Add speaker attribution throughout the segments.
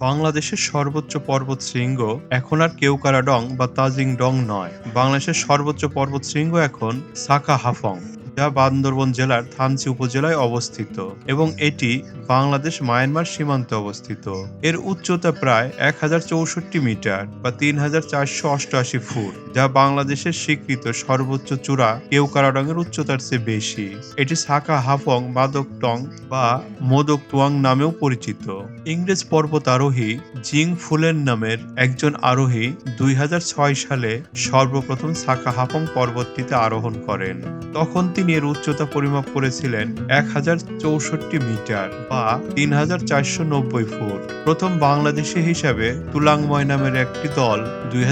Speaker 1: বাংলাদেশের সর্বোচ্চ পর্বত শৃঙ্গ এখন আর কেউকারা ডং বা তাজিং ডং নয়। বাংলাদেশের সর্বোচ্চ পর্বত শৃঙ্গ এখন সাকা হাফং যা বান্দরবন জেলার থানচি উপজেলায় অবস্থিত এবং এটি বাংলাদেশ মায়ানমার সীমান্তে অবস্থিত। এর উচ্চতা প্রায় এক হাজার চৌষট্টি মিটার বা তিন হাজার চারশো অষ্টআশি ফুট, যা বাংলাদেশের স্বীকৃত সর্বোচ্চ চূড়া কেওকারাডং-এর উচ্চতার চেয়ে বেশি। এটি সাকা হাফং মাদক টং বা মোদক টুয়াং নামেও পরিচিত। ইংরেজ পর্বতারোহী জিং ফুলেন নামের একজন আরোহী দুই হাজার ছয় সালে সর্বপ্রথম সাকা হাফং পর্বতটিতে আরোহণ করেন। তখন তিনি এর উচ্চতা পরিমাপ করেছিলেন এক হাজার চৌষট্টি মিটার বা তিন হাজার চারশো নব্বই ফুট। প্রথম বাংলাদেশি হিসাবে তুলাংময় নামের একটি দল দুই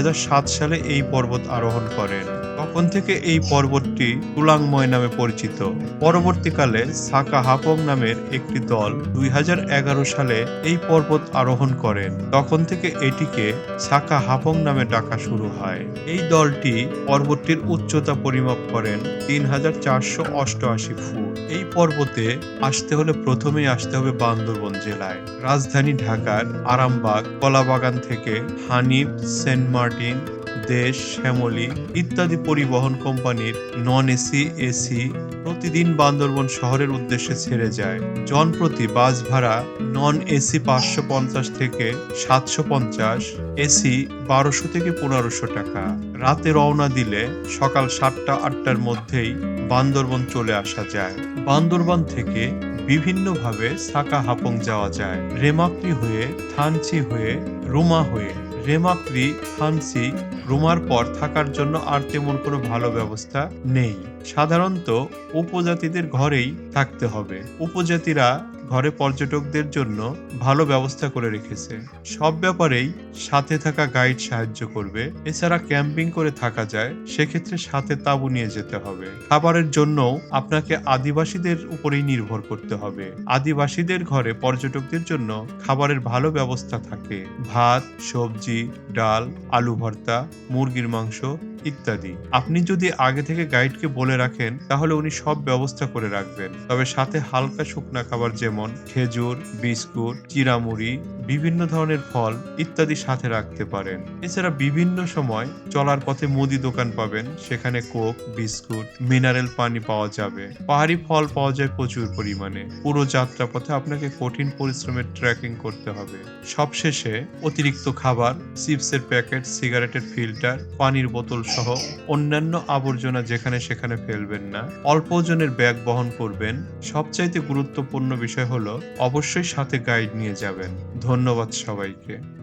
Speaker 1: সালে এই পর্বত আরোহণ করেন। তখন থেকে এই পর্বতটি তুলাংময় নামে পরিচিত। পরবর্তীকালে সাকা হাপং নামের একটি দল দুই হাজার এগারো সালে এই পর্বত আরোহণ করেন। তখন থেকে এটিকে সাকা হাপং নামে ডাকা শুরু হয়। এই দলটি পর্বতটির উচ্চতা পরিমাপ করেন তিন হাজার চারশো চারশো অষ্টআশি ফুট। এই পর্বতে আসতে হলে প্রথমেই আসতে হবে বান্দরবন জেলায়। রাজধানী ঢাকার আরামবাগ, কলাবাগান থেকে হানিফ, সেন্ট মার্টিন দেশ, শ্যামলী ইত্যাদি পরিবহন কোম্পানির নন এসি এসি প্রতিদিন বান্দরবন শহরের উদ্দেশ্যে ছেড়ে যায়। জনপ্রতি বাস ভাড়া নন এসি পাঁচশো পঞ্চাশ থেকে সাতশো পঞ্চাশ এসি বারোশো থেকে পনেরোশো টাকা। রাতে রওনা দিলে সকাল সাতটা, আটটার মধ্যেই বান্দরবন চলে আসা যায়। বান্দরবান থেকে বিভিন্নভাবে সাকা হাপং যাওয়া যায়। রেমাক্রি হয়ে, থানচি হয়ে, রুমা হয়ে রেমাক্রি ফান্সি রুমার পর থাকার জন্য আর তেমন কোনো ভালো ব্যবস্থা নেই। সাধারণত উপজাতিদের ঘরেই থাকতে হবে। উপজাতিরা ঘরে পর্যটকদের জন্য ভালো ব্যবস্থা করে রেখেছে। সব ব্যাপারেই সাথে থাকা গাইড সাহায্য করবে। এছাড়া ক্যাম্পিং করে থাকা যায়, সেক্ষেত্রে সাথে তাঁবু নিয়ে যেতে হবে। খাবারের জন্যও আপনাকে আদিবাসীদের উপরেই নির্ভর করতে হবে। আদিবাসীদের ঘরে পর্যটকদের জন্য খাবারের ভালো ব্যবস্থা থাকে। ভাত, সবজি, ডাল, আলু ভর্তা, মুরগির মাংস ইত্যাদি। আপনি যদি আগে থেকে গাইডকে বলে রাখেন, তাহলে উনি সব ব্যবস্থা করে রাখবেন। তবে সাথে হালকা শুকনা খাবার যেমন খেজুর, বিস্কুট, চিরামুড়ি, বিভিন্ন ধরনের ফল ইত্যাদি সাথে রাখতে পারেন। এছাড়া বিভিন্ন সময় চলার পথে মুদি দোকান পাবেন, সেখানে কোক, বিস্কুট, মিনারেল পানি পাওয়া যাবে। পাহাড়ি ফল পাওয়া যায় প্রচুর পরিমাণে। পুরো যাত্রা পথে আপনাকে কঠিন পরিশ্রমের ট্রেকিং করতে হবে। সবশেষে অতিরিক্ত খাবার, চিপসের প্যাকেট, সিগারেটের ফিল্টার, পানির বোতল সহ অন্যান্য আবর্জনা যেখানে সেখানে ফেলবেন না। অল্প ওজনের ব্যাগ বহন করবেন। সবচাইতে গুরুত্বপূর্ণ বিষয় হলো, অবশ্যই সাথে গাইড নিয়ে যাবেন। ধন্যবাদ সবাইকে।